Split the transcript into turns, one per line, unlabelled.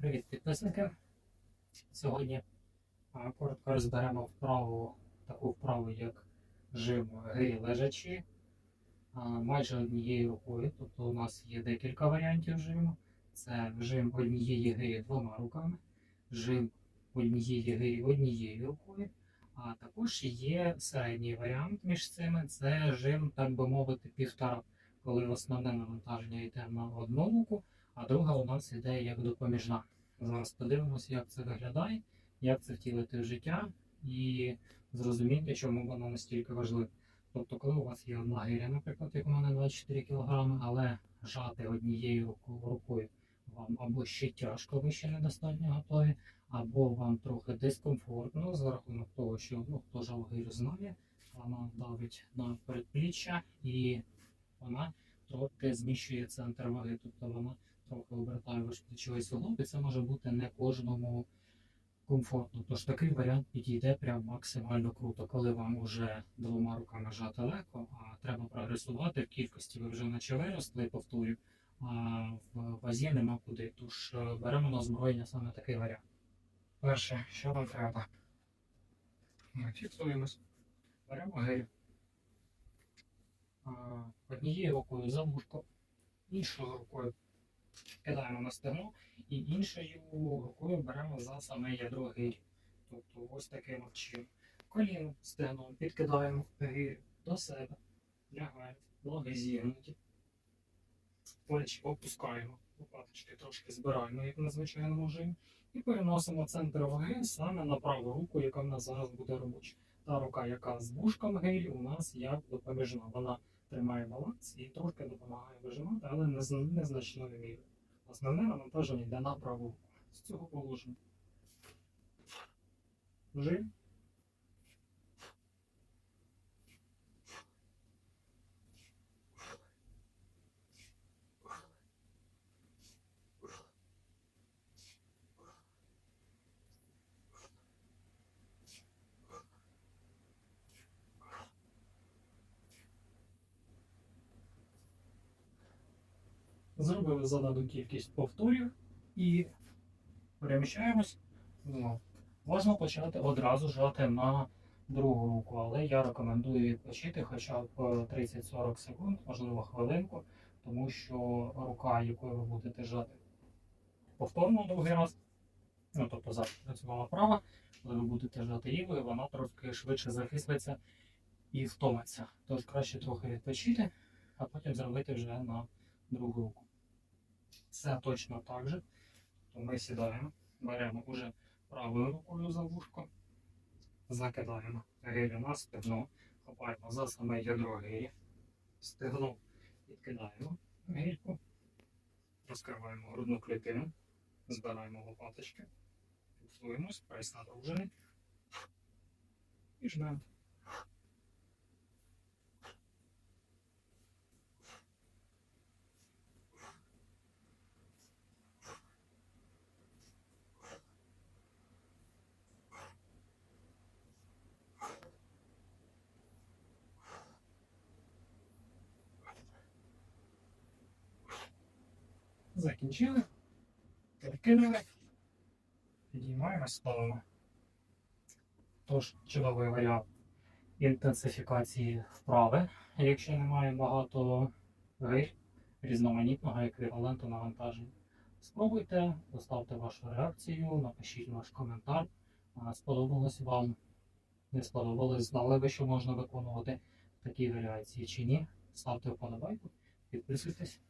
Привіт, підписники. Сьогодні коротко розберемо вправу, таку вправу, як жим гирі лежачі, майже однією рукою. Тобто у нас є декілька варіантів жиму. Це жим однієї гирі двома руками, жим однієї гирі однією рукою. А також є середній варіант між цими це жим, так би мовити, півтора, коли основне навантаження йде на одну руку, а друга у нас йде як допоміжна. Зараз подивимося, як це виглядає, як це втілити в життя і зрозуміти, чому воно настільки важливе. Тобто, коли у вас є одна гиря, наприклад, як у мене 24 кг, але жати однією рукою вам або ще тяжко, ви ще недостатньо готові, або вам трохи дискомфортно за рахунок того, що ну, хто жав гирю знає, вона давить на передпліччя і вона трохи зміщує центр ваги, тобто вона трохи обертає ваш плечовий суглоб, і це може бути не кожному комфортно. Тож такий варіант підійде прям максимально круто, коли вам вже двома руками жати легко, а треба прогресувати в кількості ви вже наче виросли, повторю, а в вазі нема куди. Тож е, беремо на озброєння саме такий варіант. Перше, що нам треба? Ми фіксуємось. Беремо. А, Однією рукою за іншою рукою кидаємо на стегно і іншою рукою беремо за саме ядро гирі. Тобто ось таким чином. Коліно стегном підкидаємо гирю до себе, лягаємо, ноги зігнуті, плечі опускаємо, лопаточки трошки збираємо, як на звичайному жимі, і переносимо центр ваги саме на праву руку, яка в нас зараз буде робоча. Та рука, яка з вушком гирі, у нас як допоміжна. Вона тримає баланс і трошки допомагає вижимати, але не з- незначною мірою. Основне навантаження йде на праву. З цього положення. Жим. Зробили задану кількість повторів і переміщаємось. знову. Можна почати одразу жати на другу руку, але я рекомендую відпочити хоча б 30-40 секунд, можливо хвилинку, тому що рука, якою ви будете жати повторно другий раз, ну тобто зараз працювала права, коли ви будете жати лівою, вона трошки швидше захиститься і втомиться. Тож краще трохи відпочити, а потім зробити вже на другу руку. Все точно так же. То ми сідаємо, беремо уже правою рукою за вушко, закидаємо гирю на стегно, хапаємо за саме ядро гирі, стегно відкидаємо гирьку, розкриваємо грудну клітину, збираємо лопаточки, фіксуємось, надружений і жмемо. Закінчили. Перекинули. Підіймаємо, ставимо. Тож, чудовий варіант інтенсифікації вправи, якщо немає багато гир різноманітного еквіваленту навантаження. Спробуйте, поставте вашу реакцію, напишіть ваш коментар. Сподобалось вам, не сподобалось, знали ви, що можна виконувати в такій варіації чи ні. Ставте вподобайку, підписуйтесь.